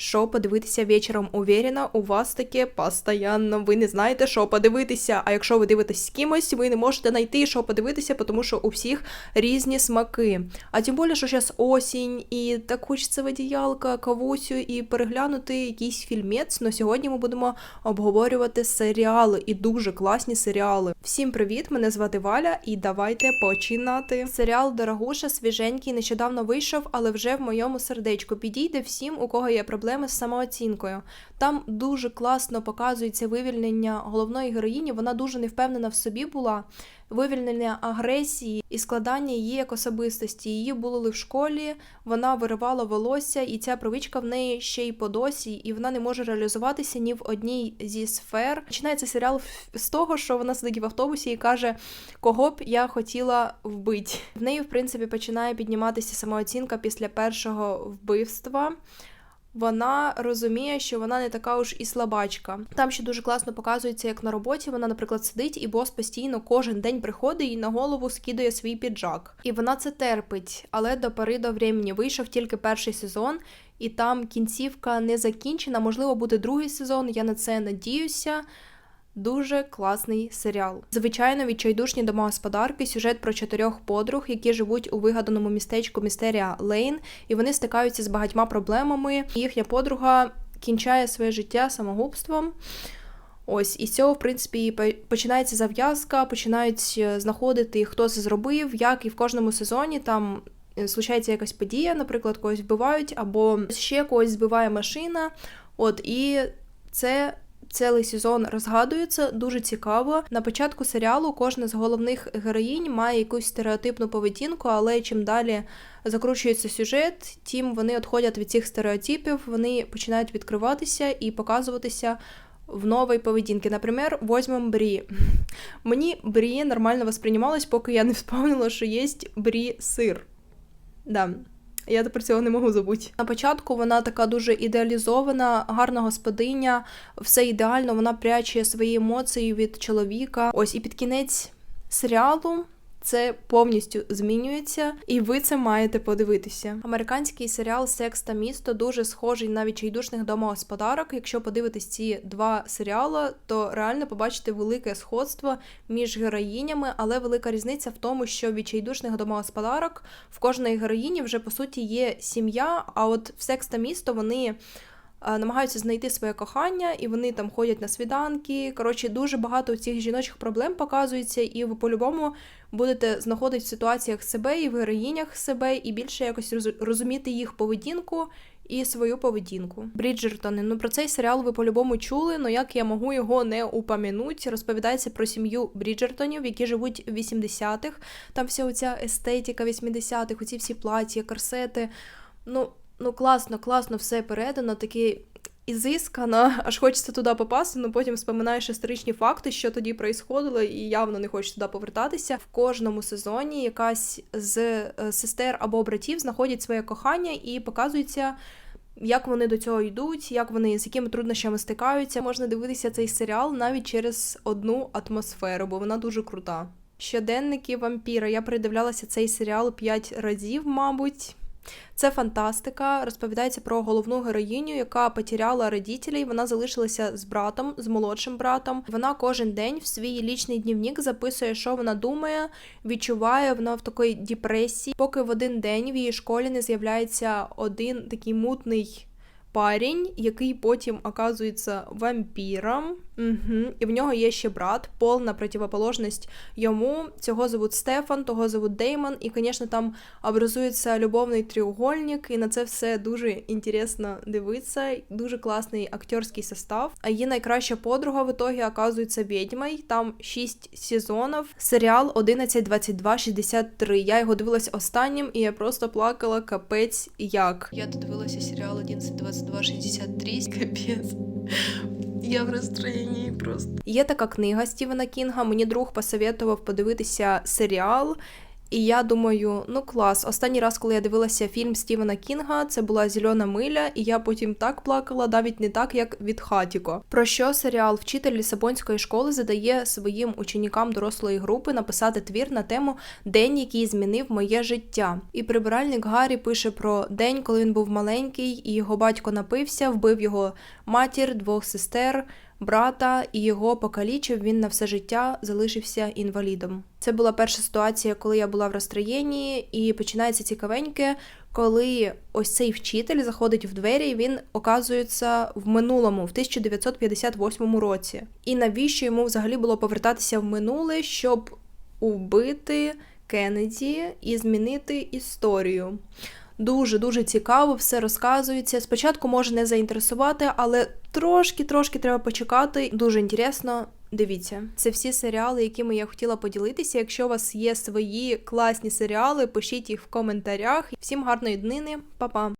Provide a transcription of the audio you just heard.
що подивитися вечором. Уверена, у вас таке постоянно. Ви не знаєте, що подивитися. А якщо ви дивитесь з кимось, ви не можете знайти, що подивитися, тому що у всіх різні смаки. А тим більше, що зараз осінь, і так хочеться в кавусю і переглянути якийсь фільмець. Но сьогодні ми будемо обговорювати серіали і дуже класні серіали. Всім привіт! Мене звати Валя, і давайте починати. Серіал Дорогуша свіженький нещодавно вийшов, але вже в моєму сердечку підійде всім, у кого є проблеми з самооцінкою. Там дуже класно показується вивільнення головної героїні. Вона дуже невпевнена в собі була. Вивільнення агресії і складання її як особистості. Її булили в школі, вона виривала волосся, і ця привичка в неї ще й по досі, і вона не може реалізуватися ні в одній зі сфер. Починається серіал з того, що вона сидить в автобусі і каже, кого б я хотіла вбити. В неї, в принципі, починає підніматися самооцінка після першого вбивства вона розуміє, що вона не така уж і слабачка. Там ще дуже класно показується, як на роботі вона, наприклад, сидить, і бос постійно кожен день приходить і на голову скидає свій піджак. І вона це терпить, але до пори до времени вийшов тільки перший сезон. І там кінцівка не закінчена. Можливо, буде другий сезон. Я на це надіюся. Дуже класний серіал. Звичайно, відчайдушні домогосподарки, сюжет про чотирьох подруг, які живуть у вигаданому містечку Містерія Лейн, і вони стикаються з багатьма проблемами. Їхня подруга кінчає своє життя самогубством. Ось, і з цього, в принципі, починається зав'язка, починають е, знаходити, хто це зробив, як і в кожному сезоні там. Е, случається якась подія, наприклад, когось вбивають, або ще когось збиває машина. От і це цілий сезон розгадується, дуже цікаво. На початку серіалу кожна з головних героїнь має якусь стереотипну поведінку, але чим далі закручується сюжет, тим вони відходять від цих стереотипів, вони починають відкриватися і показуватися. В новій поведінці. Наприклад, возьмем Брі. Мені Брі нормально восприймалось, поки я не вспомнила, що є Брі сир. Да. Я тепер цього не можу забути. На початку вона така дуже ідеалізована, гарна господиня, все ідеально, вона пряче свої емоції від чоловіка. Ось і під кінець серіалу це повністю змінюється, і ви це маєте подивитися. Американський серіал Секс та місто дуже схожий на відчайдушних домогосподарок. Якщо подивитись ці два серіали, то реально побачите велике сходство між героїнями, але велика різниця в тому, що відчайдушних домогосподарок в кожної героїні вже по суті є сім'я. А от в секс та місто вони намагаються знайти своє кохання, і вони там ходять на свіданки. Коротше, дуже багато цих жіночих проблем показується, і ви по-любому будете знаходити в ситуаціях себе і в героїнях себе, і більше якось розуміти їх поведінку. І свою поведінку. Бріджертони. Ну про цей серіал ви по-любому чули, але як я можу його не упомянуть, розповідається про сім'ю Бріджертонів, які живуть в 80-х. Там вся оця естетика 80-х, оці всі платі, корсети. Ну, ну класно, класно все передано, таке ізискано, аж хочеться туди попасти, але потім споминаєш історичні факти, що тоді проїсходило, і явно не хочеш туди повертатися. В кожному сезоні якась з е, сестер або братів знаходять своє кохання і показується. Як вони до цього йдуть, як вони з якими труднощами стикаються, можна дивитися цей серіал навіть через одну атмосферу, бо вона дуже крута. Щоденники вампіра. Я передивлялася цей серіал п'ять разів, мабуть. Це фантастика. Розповідається про головну героїню, яка потеряла родителей. Вона залишилася з братом, з молодшим братом. Вона кожен день в свій лічний дневник записує, що вона думає, відчуває вона в такій депресії. Поки в один день в її школі не з'являється один такий мутний парень, який потім оказується вампіром. Угу. І в нього є ще брат, повна противоположність йому. Цього зовут Стефан, того зовут Деймон. І, звісно, там образується любовний треугольник, і на це все дуже інтересно дивитися. Дуже класний актерський состав. А її найкраща подруга в ітогі оказується відьмою. Там 6 сезонів. Серіал 11.22.63. Я його дивилась останнім, і я просто плакала капець як. Я додивилася серіал 11.22.63. Капець. Я в розстроєнні просто. Є така книга Стівена Кінга. Мені друг посоветував подивитися серіал. І я думаю, ну клас. Останній раз, коли я дивилася фільм Стівена Кінга, це була зелена миля, і я потім так плакала, навіть не так, як від хатіко. Про що серіал Вчитель Лісабонської школи задає своїм учнікам дорослої групи написати твір на тему День, який змінив моє життя. І прибиральник Гаррі пише про день, коли він був маленький, і його батько напився, вбив його матір, двох сестер брата і його покалічив, він на все життя залишився інвалідом. Це була перша ситуація, коли я була в розстроєнні, і починається цікавеньке, коли ось цей вчитель заходить в двері, і він оказується в минулому, в 1958 році. І навіщо йому взагалі було повертатися в минуле, щоб убити Кеннеді і змінити історію? Дуже дуже цікаво, все розказується. Спочатку може не заінтересувати, але трошки-трошки треба почекати. Дуже інтересно. Дивіться, це всі серіали, якими я хотіла поділитися. Якщо у вас є свої класні серіали, пишіть їх в коментарях. Всім гарної днини, Па-па!